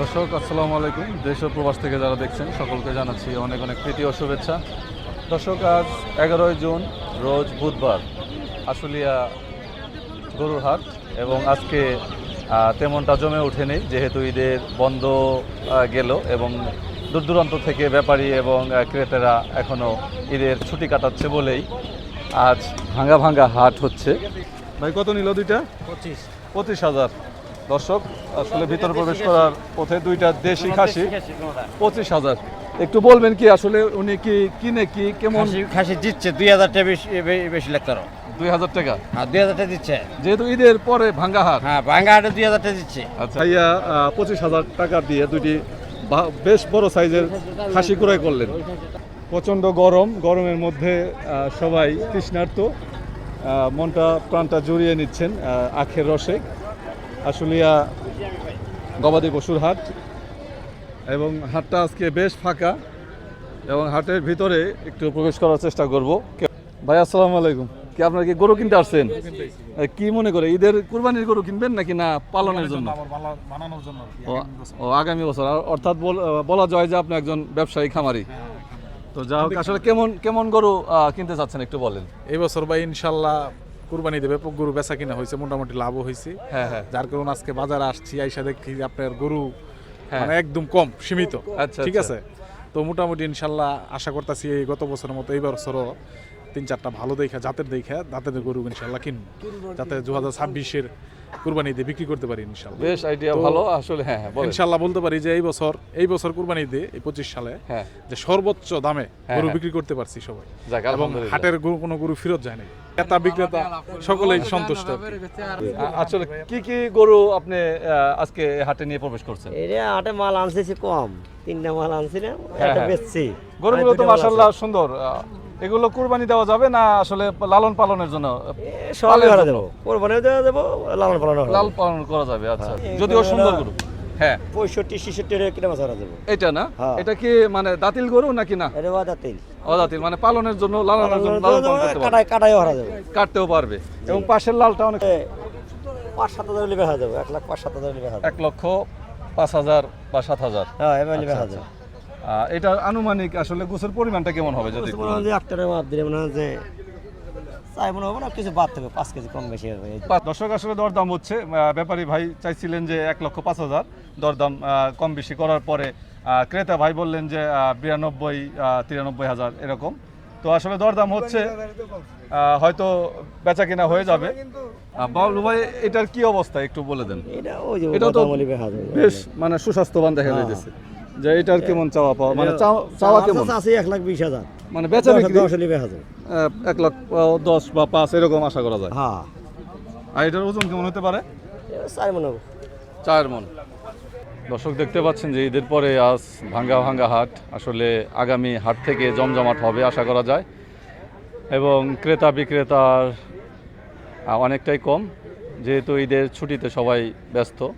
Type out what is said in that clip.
দর্শক আসসালামু আলাইকুম। দেশ ও প্রবাস থেকে যারা দেখছেন সকলকে জানাচ্ছি অনেক অনেক প্রীতি ও শুভেচ্ছা। দর্শক আজ এগারোই জুন রোজ বুধবার আশুলিয়া গরুর হাট এবং আজকে তেমনটা জমে ওঠেনি যেহেতু ঈদের বন্ধ গেল এবং দূর দূরান্ত থেকে ব্যাপারী এবং ক্রেতারা এখনও ঈদের ছুটি কাটাচ্ছে বলেই আজ ভাঙ্গা ভাঙ্গা হাট হচ্ছে। ভাই কত নিল দুইটা? পঁচিশ। পঁচিশ হাজার। দর্শক আসলে ভিতরে প্রবেশ করার পথে দুইটা দেশি খাসি পঁচিশ হাজার। একটু বলবেন কি আসলে উনি কি কিনে কি কেমন? খাসি দিচ্ছে দুই হাজার টাকা বেশি লাগতো দুই হাজার টাকা? হ্যাঁ দুই হাজার টাকা দিচ্ছে। যেহেতু ঈদের পরে ভাঙ্গা হাট। হ্যাঁ বাঙ্গা হাটে দুই হাজার টাকা দিচ্ছে। আচ্ছা। ভাইয়া পঁচিশ হাজার টাকা দিয়ে দুইটি বেশ বড় সাইজের খাসি ক্রয় করলেন। প্রচণ্ড গরম গরমের মধ্যে সবাই তৃষ্ণার্ত। মনটা প্রাণটা জড়িয়ে নিচ্ছেন আখের রসে। আশুলিয়া গবাদি পশুর হাট। এবং হাটটা আজকে বেশ ফাঁকা এবং হাটের ভিতরে একটু প্রবেশ করার চেষ্টা করব। ভাই আসসালামু আলাইকুম। কি আপনার কি গরু কিনতে আসছেন? কি মনে করে? ঈদের কুরবানির গরু কিনবেন নাকি না পালনের জন্য। ও আগামী বছর। আর অর্থাৎ বল- যায় যে আপনি একজন ব্যবসায়ী খামারি। তো যা হোক আসলে কেমন কেমন গরু কিনতে চাচ্ছেন একটু বলেন। এই বছর ভাই ইনশাল্লাহ কুরবানি দেবে গরু বেচা কিনা হয়েছে মোটামুটি লাভও হয়েছে। হ্যাঁ হ্যাঁ। যার কারণে আজকে বাজারে আসছি আইসা দেখি আপনার গরু হ্যাঁ। মানে একদম কম সীমিত। আচ্ছা, ঠিক আচ্ছা। আছে? তো মোটামুটি ইনশাল্লাহ আশা করতেছি এই গত বছরের মতো এই বছরও তিন চারটা ভালো দেখা জাতের দেখা দাঁতের গরু ইনশাল্লাহ কিনবো। যাতে দু হাজার ছাব্বিশের কুরবানি দিয়ে বিক্রি করতে পারি ইনশাল্লাহ বেশ আইডিয়া ভালো। আসলে হ্যাঁ হ্যাঁ ইনশাল্লাহ বলতে পারি যে এই বছর এই বছর কুরবানি দিয়ে এই পঁচিশ সালে হ্যাঁ। যে সর্বোচ্চ দামে হ্যাঁ, গরু। বিক্রি করতে পারছি সবাই। এবং হাটের গরু কোনো গরু ফেরত যায় না ক্রেতা বিক্রেতা সকলেই সন্তুষ্ট। কি। আসলে কি কি গরু আপনি আহ, আজকে হাটে নিয়ে প্রবেশ করছেন? এটা হাটে মাল আনছি কম। তিনটা মাল আনছি না একটা। বেচছি। গরুগুলো তো দুটো সুন্দর এগুলো কুরবানি দেওয়া যাবে না আসলে লালন পালনের জন্য? সবই ভাড়া দেবো কোরবানিও দেওয়া দেবো লালন পালন লাল পালন করা যাবে আচ্ছা। যদিও সুন্দর গরু। হ্যাঁ। পঁয়ষট্টি ছেষট্টি কিলো মাছ দেবো। এটা না? হ্যাঁ। এটা কি মানে দাতিল গরু নাকি না? এটা অদাতিল। মানে পালনের জন্য লালনের জন্য লালন পালন করতে পারবে। ভাড়া দেবো কাটতেও পারবে। এবং পাশের লালটা অনেক পাঁচ সাত হাজার লিবে হারা দেবো এক লাখ পাঁচ সাত হাজার লিবে এক লক্ষ পাঁচ হাজার বা সাত হাজার। হ্যাঁ এবার লিবে আচ্ছা, দেবো আহ, এটা আনুমানিক আসলে গোছের পরিমাণটা কেমন হবে যদি মনে হয় যে মাপ দিলে মনে হয় যে চাই মনে হবে না কিছু বাদ থাকবে পাঁচ কেজি কম বেশি হবে। দর্শক আসলে দরদাম হচ্ছে। ব্যাপারী ভাই চাইছিলেন যে এক লক্ষ পাঁচ হাজার। দরদাম কম বেশি করার পরে ক্রেতা ভাই বললেন যে বিরানব্বই তিরানব্বই হাজার এরকম। তো আসলে দরদাম হচ্ছে আহ, হয়তো বেচা কিনা হয়ে যাবে। বাবলু ভাই এটার কি অবস্থা? একটু বলে দেন। এটা তো বেশ মানে সুস্বাস্থ্যবান দেখা যাইতেছে। যে এটার কেমন চাওয়া পাওয়া? মানে চাওয়া- চাওয়া কেমন? আছে এক লাখ বিশ হাজার। মানে বেচা বিক্রি? দশ লিবে হাজার। এক লাখ দশ বা পাঁচ এরকম আশা করা যায়। হ্যাঁ। আর এটার ওজন কেমন হতে পারে? চাই মনে হবে। চার মন। দর্শক দেখতে পাচ্ছেন যে ঈদের পরে আজ ভাঙ্গা ভাঙ্গা হাট। আসলে আগামী হাট থেকে জমজমাট হবে আশা করা যায়। এবং ক্রেতা বিক্রেতার অনেকটাই কম। যেহেতু ঈদের ছুটিতে সবাই ব্যস্ত।